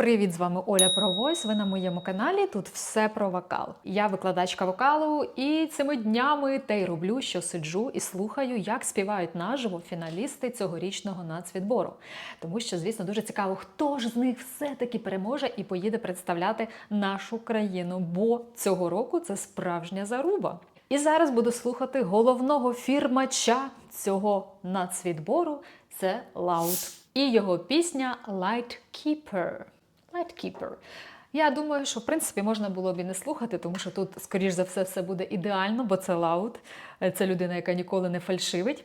Привіт, з вами Оля Провойс. Ви на моєму каналі. Тут все про вокал. Я викладачка вокалу, і цими днями те й роблю, що сиджу і слухаю, як співають наживо фіналісти цьогорічного нацвідбору. Тому що, звісно, дуже цікаво, хто ж з них все-таки переможе і поїде представляти нашу країну. Бо цього року це справжня заруба. І зараз буду слухати головного фірмача цього нацвідбору. Це Лаут. І його пісня Lightkeeper. Lightkeeper. Я думаю, що в принципі можна було б і не слухати, тому що тут, скоріш за все, все буде ідеально, бо це Лаут. Це людина, яка ніколи не фальшивить.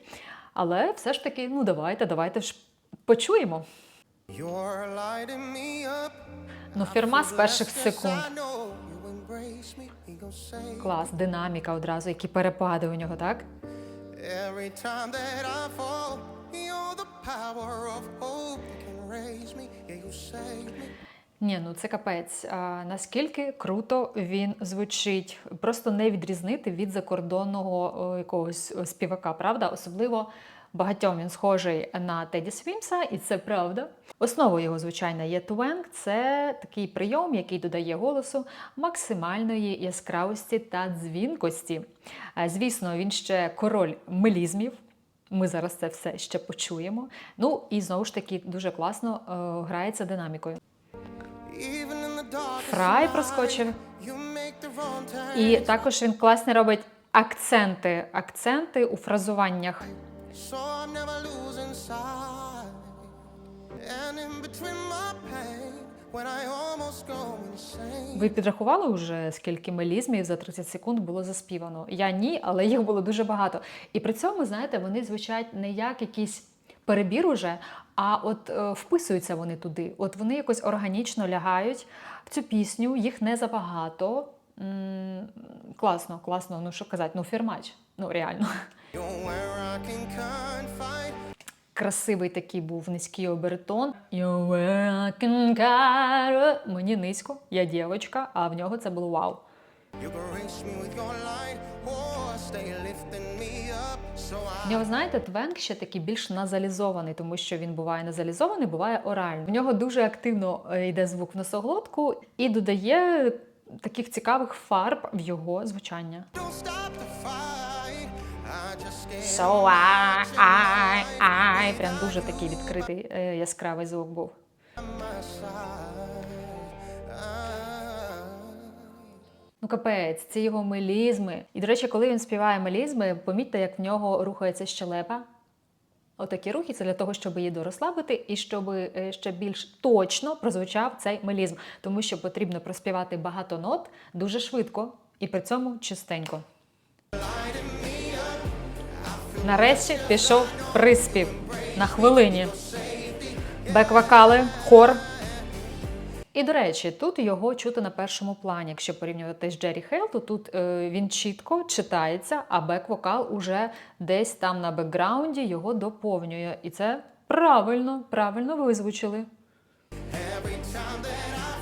Але все ж таки, ну давайте, давайте ж почуємо. Ну, фірма з перших секунд. Клас, динаміка одразу, які перепади у нього, так? Ні, ну це капець. А, наскільки круто він звучить, просто не відрізнити від закордонного о, якогось співака, правда? Особливо багатьом він схожий на Теді Свімса, і це правда. Основою його, звичайно, є твенг. Це такий прийом, який додає голосу максимальної яскравості та дзвінкості. А, Звісно, він ще король мелізмів. Ми зараз це все ще почуємо. Ну і знову ж таки дуже класно е, грається динамікою. Night, проскочив. І також він класно робить акценти, акценти у фразуваннях. Ви підрахували вже скільки мелізмів за 30 секунд було заспівано? Я ні, але їх було дуже багато. І при цьому, знаєте, вони звучать не як якийсь перебір уже, а от е, вписуються вони туди. От вони якось органічно лягають в цю пісню, їх не забагато. М, класно, класно. Ну що казати, ну фірмач. Ну реально. Красивий такий був низький обертон. Carry. Мені низько, я дівчинка, а в нього це було вау. В нього, знаєте, твенк ще такий більш назалізований, тому що він буває назалізований, буває оральний. В нього дуже активно е, йде звук в носоглотку і додає таких цікавих фарб в його звучання. So I, I, I. Прям дуже такий відкритий е, яскравий звук був. Ну, капець, ці його мелізми. І, до речі, коли він співає мелізми, помітьте, як в нього рухається щелепа. Отакі рухи це для того, щоб її дорозслабити і щоб е, ще більш точно прозвучав цей мелізм. Тому що потрібно проспівати багато нот дуже швидко і при цьому чистенько. Нарешті пішов приспів на хвилині. Бек-вокали, хор. І до речі, тут його чути на першому плані. Якщо порівнювати з Джері Хейл, то тут е, він чітко читається, а бек-вокал уже десь там на бекграунді його доповнює. І це правильно, правильно ви озвучили. Every time that I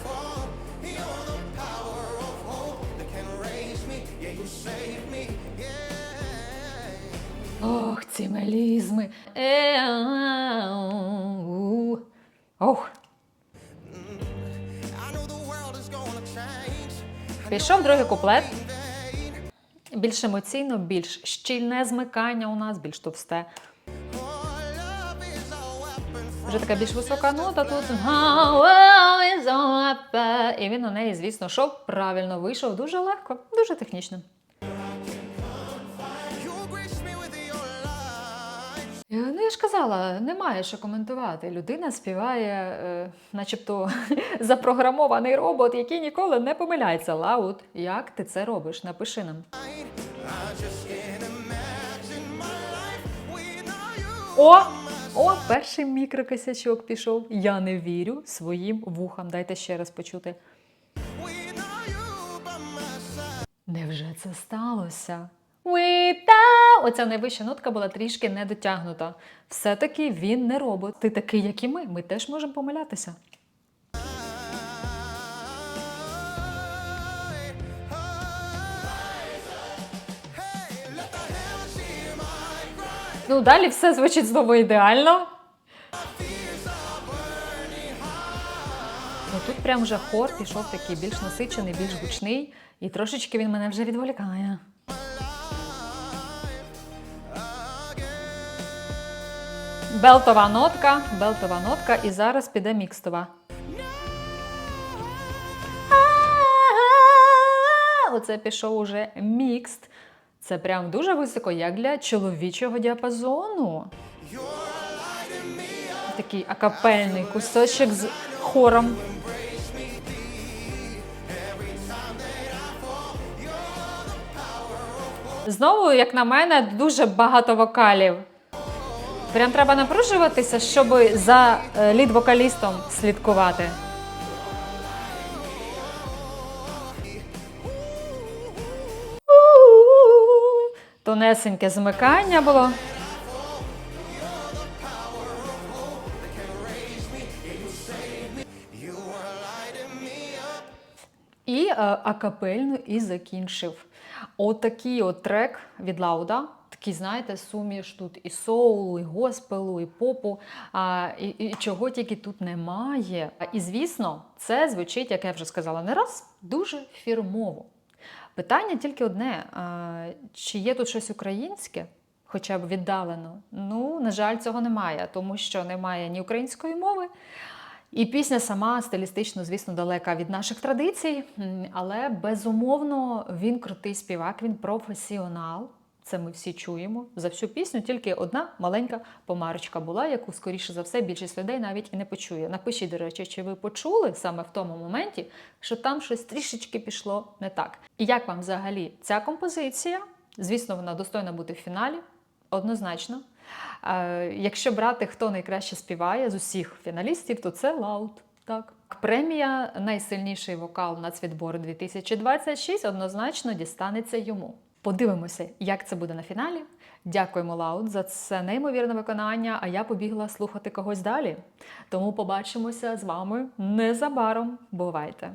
пішов другий куплет. Більш емоційно, більш щільне змикання у нас, більш товсте. Вже така більш висока нота тут. І він у неї, звісно, шов правильно вийшов дуже легко, дуже технічно. Ну, я ж казала, немає що коментувати. Людина співає, е, начебто запрограмований робот, який ніколи не помиляється. Лаут, як ти це робиш? Напиши нам. О! О, перший мікрокосячок пішов. Я не вірю своїм вухам. Дайте ще раз почути. Невже це сталося? Without... Оця найвища нотка була трішки недотягнута. Все-таки він не робот. Ти такий, як і ми. Ми теж можемо помилятися. Ну, далі все звучить знову ідеально. Ну, тут прям вже хор пішов такий більш насичений, більш гучний, і трошечки він мене вже відволікає. Белтова нотка, белтова нотка, і зараз піде мікстова. Оце пішов уже мікст. Це прям дуже високо, як для чоловічого діапазону. Такий акапельний кусочок з хором. Знову, як на мене, дуже багато вокалів. Прям треба напружуватися, щоб за е, лід-вокалістом слідкувати. Тонесеньке змикання було. І е, акапельно і закінчив. Отакий от трек від Лауда. Такий, знаєте, суміш тут і соулу, і госпелу, і попу, а, і, і чого тільки тут немає. І звісно, це звучить, як я вже сказала не раз, дуже фірмово. Питання тільки одне: а, чи є тут щось українське, хоча б віддалено? Ну, на жаль, цього немає, тому що немає ні української мови. І пісня сама стилістично, звісно, далека від наших традицій, але безумовно він крутий співак, він професіонал. Це ми всі чуємо. За всю пісню тільки одна маленька помарочка була, яку, скоріше за все, більшість людей навіть і не почує. Напишіть, до речі, чи ви почули саме в тому моменті, що там щось трішечки пішло не так. І як вам взагалі ця композиція? Звісно, вона достойна бути в фіналі, однозначно. Е, Якщо брати, хто найкраще співає з усіх фіналістів, то це Лаут. Так. Премія Найсильніший вокал нацвідбору 2026 однозначно дістанеться йому. Подивимося, як це буде на фіналі. Дякуємо Лауд за це неймовірне виконання. А я побігла слухати когось далі. Тому побачимося з вами незабаром. Бувайте!